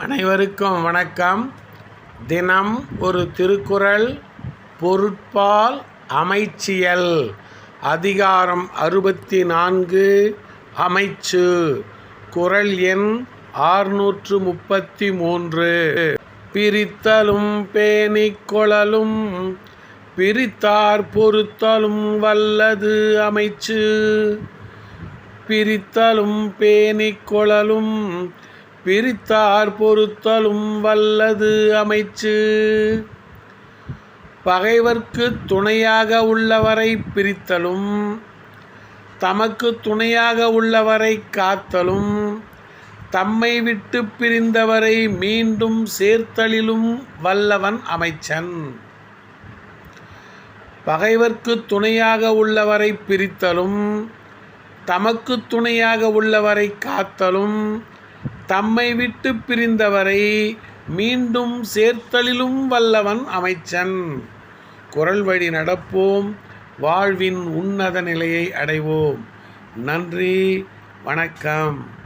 அனைவருக்கும் வணக்கம். தினம் ஒரு திருக்குறள் பொருட்பால் அமைச்சியல். அதிகாரம் அறுபத்தி நான்கு அமைச்சு. குறள் எண் ஆறுநூற்று முப்பத்தி மூன்று பிரித்தலும் பேணிக்கொழலும் பிரித்தார் பொறுத்தலும் வல்லது அமைச்சு. பிரித்தலும் பேணிக்கொழலும் பிரித்தார் பொறுத்தலும் வல்லது அமைச்சு. பகைவர்க்கு துணையாக உள்ளவரை பிரித்தலும் தமக்கு துணையாக உள்ளவரை காத்தலும் தம்மை விட்டு பிரிந்தவரை மீண்டும் சேர்த்தலிலும் வல்லவன் அமைச்சன். பகைவர்க்கு துணையாக உள்ளவரை பிரித்தலும் தமக்கு துணையாக உள்ளவரை காத்தலும் தம்மை விட்டு பிரிந்தவரை மீண்டும் சேர்த்தலிலும் வல்லவன் அமைச்சன். குரல் வழி நடப்போம். வாழ்வின் உன்னத நிலையை அடைவோம். நன்றி. வணக்கம்.